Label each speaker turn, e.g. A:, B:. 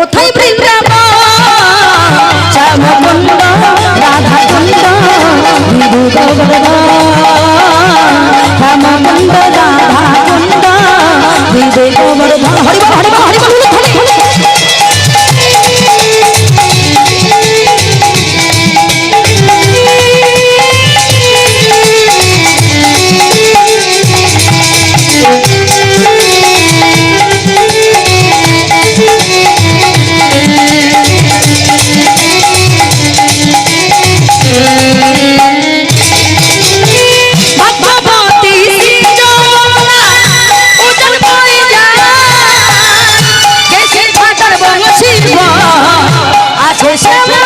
A: কোথায় বৃন্দাবন? শ্যামকুণ্ড এসেছে